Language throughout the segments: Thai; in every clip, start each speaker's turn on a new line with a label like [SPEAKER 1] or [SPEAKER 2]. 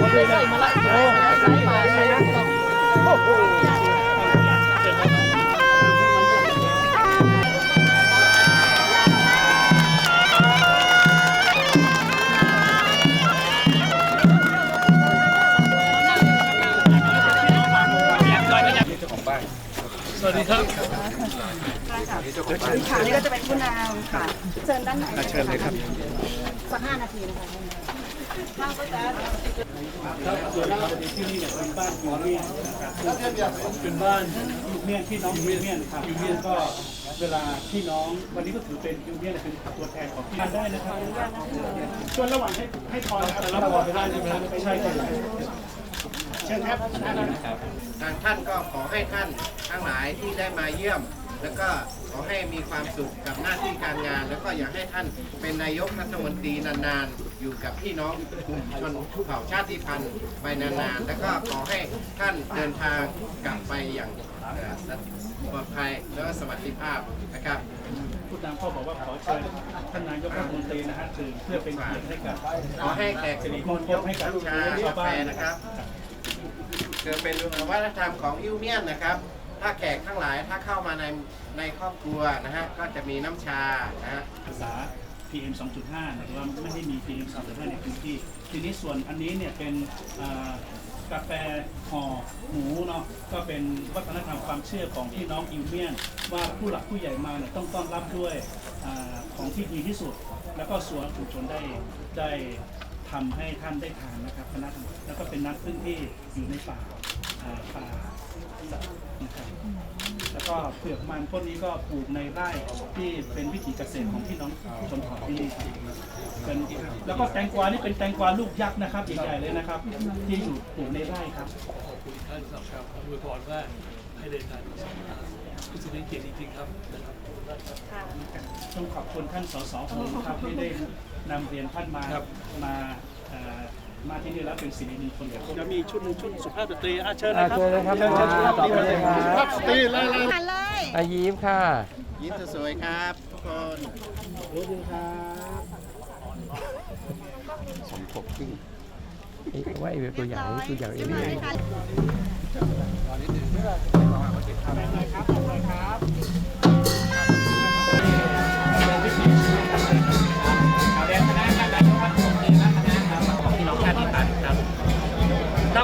[SPEAKER 1] สายป่าสายนักต้องโอ้โห
[SPEAKER 2] สวัสดีครับ
[SPEAKER 3] ค่ะนี่ก็จะเป็นผู้นำค่ะ เชิญด้านไหนเชิญเลยครับ สักห้านาทีนะคะ
[SPEAKER 2] ครับส่วนเราที่นี่เนี่ยเป็นบ้านยูเมียนนะครับเป็นบ้านยูเมียนพี่น้องยูเมียนครับยูเมียนก็เวลาพี่น้องวันนี้ก็ถือเป็นยูเมียนเป็นตัวแทนของพี่น้องได้นะครับส่วนระหว่างให้ให้พรแต่ละพรไปได้ใช่ไหมครับใช่ครับเชิญครับ
[SPEAKER 4] ทางท่านก็ขอให้ท่านทั้งหลายที่ได้มาเยี่ยม แล้วก็ขอให้มีความสุขกับหน้าที่การงาน แล้วก็อยากให้ท่านเป็นนายกรัฐมนตรีนานๆ อยู่กับพี่น้องกลุ่มชนเผ่าชาติพันธุ์ไปนานๆ แล้วก็ขอให้ท่านเดินทางกลับไปอย่างเอ่อปลอดภัยแล้วก็สวัสดิภาพนะครับ
[SPEAKER 2] ผู้นำพ่อบอกว่าขอเชิญท่านนายกรัฐมนตรีนะฮะถือเพื่อเป็นเกียรติให้กับ
[SPEAKER 4] ขอให้แขก
[SPEAKER 2] สิริมงคลให้กับ
[SPEAKER 4] ชา
[SPEAKER 2] ชาว
[SPEAKER 4] กาแฟ
[SPEAKER 2] บ้าน
[SPEAKER 4] นะครับคือเป็นวัฒนธรรมของอิวเมียนนะครับ ถ้าแขกทั้งหลายถ้าเข้ามาในในครอบครัวนะฮะก็จะมีน้ำชานะฮะ
[SPEAKER 2] ภาษา PM 2.5นะครับว่าไม่ให้มี PM 2.5ในพื้นที่ ทีนี้ส่วนอันนี้เนี่ยเป็นอ่ากาแฟห่อหมูเนาะก็เป็นวัฒนธรรมความเชื่อของพี่น้องอิวเมียน ว่าผู้หลักผู้ใหญ่มาเนี่ยต้องต้อนรับด้วยอาของที่ดีที่สุด แล้วก็ส่วนชุมชนได้ได้ทำให้ท่านได้ทานนะครับคณะทำงานแล้วก็เป็นนักพึ่งที่อยู่ในป่าอ่าป่า ก็เปลือกมันพวกนี้ก็ปลูกในไร่ที่เป็นวิถีเกษตรของพี่น้องชนเผ่าที่นี่ครับเป็นแล้วก็แตงกวานี่เป็นแตงกวาลูกยักษ์นะครับใหญ่ๆเลยนะครับ ที่อยู่ปลูกในไร่ครับ
[SPEAKER 1] ขอบคุณท่านสำหรับคำอวยพรว่าให้เดินทางรู้สึกเป็นเกียรติจริงๆครับนะครับ
[SPEAKER 2] ต้องขอบคุณท่านสสหงส์ครับที่ได้นำเรียนท่านมามาเอ่อ มาที่นี่แล้วเป็นสิริมงคลกับจะมีชุดหนึ่งชุดสุภาพสตรีอาเชิญนะครับ
[SPEAKER 5] เชิญเลยครับแม่มาต่อไปเลยครับ
[SPEAKER 2] สตรีไล่
[SPEAKER 3] มาเลย
[SPEAKER 5] อายิ้มค่ะ
[SPEAKER 4] ยิ้มสวยๆครับทุกคน
[SPEAKER 5] สมทบจริงไอ้ว่าไอ้ตัวอย่างนี่ตัวอย่างเองนี่
[SPEAKER 6] ของ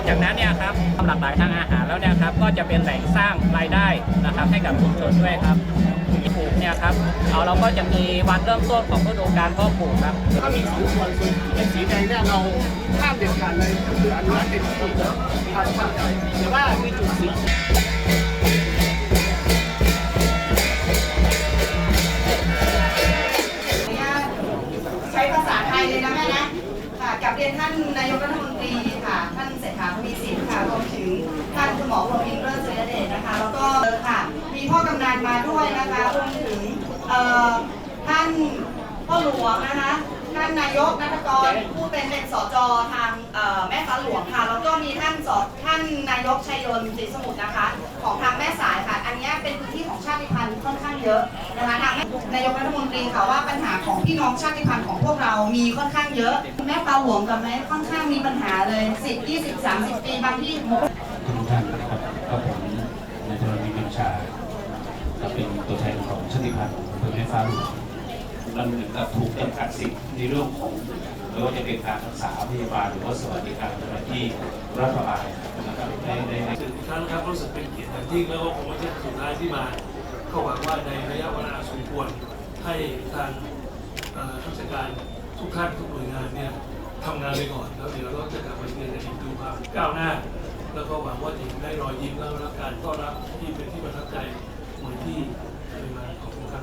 [SPEAKER 6] จากนั้นเนี่ยครับหลากหลายทางอาหารแล้วเนี่ยครับก็จะเป็นแหล่งสร้างรายได้นะครับให้กับชุมชนด้วยครับปลูกเนี่ยครับเอาเราก็จะมีวันเริ่มต้นของฤดูการเพาะปลูกครับ
[SPEAKER 7] ถ้ามีสองส่วนส่วนเป็นสีแดงเนี่ยเราข้ามเด็ดขาดเลยก็คืออนุรักษ์เป็นสีเขียวทางภาคใต้แต่ว่ามีจุดสี
[SPEAKER 3] ถึงท่านคุณหมอพรมินทร์เลิศเสเดชนะคะ แล้วก็ค่ะ มีพ่อกำนันมาด้วยนะคะรวมถึงเอ่อท่านพ่อหลวงนะคะานนายกนัฐกรผู้เป็นเป็นสจทางแม่ฟ้าหลวงค่ะ แล้วก็มีท่านสท่านนายกชัยยนต์ศรีสมุทรนะคะ ของทางแม่สายค่ะ อันนี้เป็นพื้นที่ของชาติพันธุ์ค่อนข้างเยอะนะคะทางนายกรัฐมนตรีค่ะว่าปัญหาของพี่น้องชาติพันธุ์ของพวกเรามีค่อนข้างเยอะ แม่ปลาหลวงกับแม่ค่อนข้างมีปัญหาเลย10 20 30 ปีบางที่
[SPEAKER 8] ทุกท่านนะครับก็ผมนายธนวิบัญชาก็เป็นตัวแทนของชาติพันธุ์อำเภอแม่ฟ้าหลวง เราเหมือนกับถูกจำกัดสิทธิ์ในเรื่องของไม่ว่าจะเป็นการรักษาพยาบาลหรือว่าสวัสดิการอะไรที่รัฐบาลนะครับในในใน
[SPEAKER 1] อีกครั้นครับรู้สึกเป็นเกียรติอย่างยิ่งแล้วก็คงไม่ใช่สุดท้ายที่มา ก็หวังว่าในระยะเวลาสมควรให้ทางข้าราชการทุกท่านทุกหน่วยงานเนี่ยทำงานไปก่อนแล้วเดี๋ยวเราจะกลับมาเรียนกันอีกดูความก้าวหน้า แล้วก็หวังว่าจะได้รอยยิ้มแล้วรับการต้อนรับที่เป็นที่ประทับใจเหมือนที่เคยมาขอบคุณครับ